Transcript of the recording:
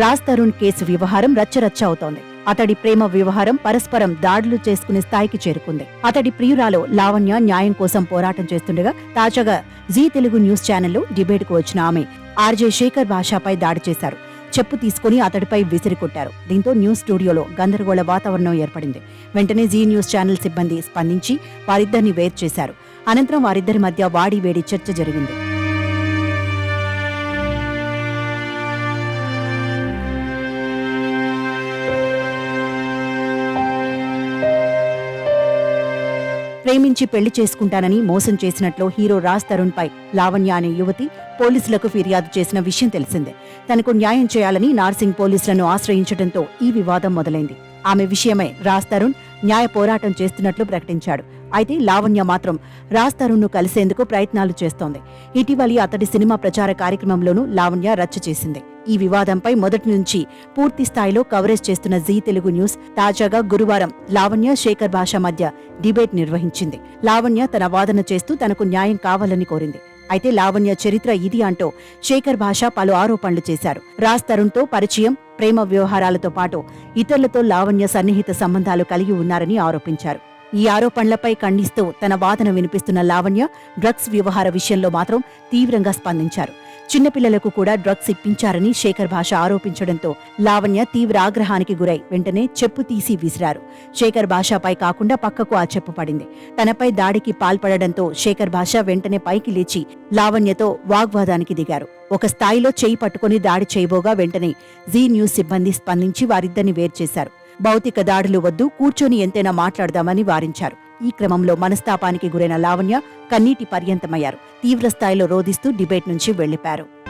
Raj Tarun case వ్యవహారం రచ్చరచ్చ అవుతోంది అతడి ప్రేమ వ్యవహారం పరస్పరం దాడులు చేసుకునే స్థాయికి చేరుకుంది. అతడి ప్రియురాలు లావణ్య న్యాయం కోసం పోరాటం చేస్తుండగా తాజాగా జీ తెలుగు న్యూస్ ఛానల్లో డిబేట్కు వచ్చిన ఆమె ఆర్జే శేఖర్ భాషాపై దాడి చేశారు. చెప్పు తీసుకుని అతడిపై విసిరి కొట్టారు దీంతో న్యూస్ స్టూడియోలో గందరగోళ వాతావరణం ఏర్పడింది. వెంటనే జీ న్యూస్ ఛానల్ సిబ్బంది స్పందించి వారిద్దరిని వేరు చేశారు. అనంతరం వారిద్దరి మధ్య వాడి వేడి చర్చ జరిగింది. ప్రేమించి పెళ్ళి చేసుకుంటానని మోసం చేసినట్లు హీరో రాజ్ తరుణ్ పై లావణ్య అనే యువతి పోలీసులకు ఫిర్యాదు చేసిన విషయం తెలిసిందే. తనకు న్యాయం చేయాలని నార్సింగ్ పోలీసులను ఆశ్రయించడంతో ఈ వివాదం మొదలైంది. ఆమె విషయమై రాజ్ తరుణ్ న్యాయ పోరాటం చేస్తున్నట్లు ప్రకటించాడు. అయితే లావణ్య మాత్రం రాజ్ తరుణ్ను కలిసేందుకు ప్రయత్నాలు చేస్తోంది. ఇటీవలి అతడి సినిమా ప్రచార కార్యక్రమంలోనూ లావణ్య రచ్చ చేసింది. ఈ వివాదంపై మొదటి నుంచి పూర్తి స్థాయిలో కవరేజ్ చేస్తున్న జీ తెలుగు న్యూస్ తాజాగా గురువారం లావణ్య శేఖర్ భాష మధ్య డిబేట్ నిర్వహించింది. లావణ్య తన వాదన చేస్తూ తనకు న్యాయం కావాలని కోరింది. అయితే లావణ్య చరిత్ర ఇది అంటూ శేఖర్ భాష పలు ఆరోపణలు చేశారు. రాజ్ తరుణ్తో పరిచయం ప్రేమ వ్యవహారాలతో పాటు ఇతరులతో లావణ్య సన్నిహిత సంబంధాలు కలిగి ఉన్నారని ఆరోపించారు. ఈ ఆరోపణలపై ఖండిస్తూ తన వాదన వినిపిస్తున్న లావణ్య డ్రగ్స్ వ్యవహార విషయంలో మాత్రం తీవ్రంగా స్పందించారు. చిన్నపిల్లలకు కూడా డ్రగ్స్ ఇప్పించారని శేఖర్ భాష ఆరోపించడంతో లావణ్య తీవ్ర ఆగ్రహానికి గురై వెంటనే చెప్పు తీసి విసిరారు. శేఖర్ భాషపై కాకుండా పక్కకు ఆ చెప్పు పడింది. తనపై దాడికి పాల్పడడంతో శేఖర్ భాష వెంటనే పైకి లేచి లావణ్యతో వాగ్వాదానికి దిగారు. ఒక స్థాయిలో చేయి పట్టుకుని దాడి చేయబోగా వెంటనే జీ న్యూస్ సిబ్బంది స్పందించి వారిద్దరిని వేర్చేశారు. భౌతిక దాడులు వద్దు కూర్చొని ఎంతైనా మాట్లాడదామని వారించారు. ఈ క్రమంలో మనస్తాపానికి గురైన లావణ్య కన్నీటి పర్యంతమయ్యారు. తీవ్ర స్థాయిలో రోధిస్తూ డిబేట్ నుంచి వెళ్ళిపారు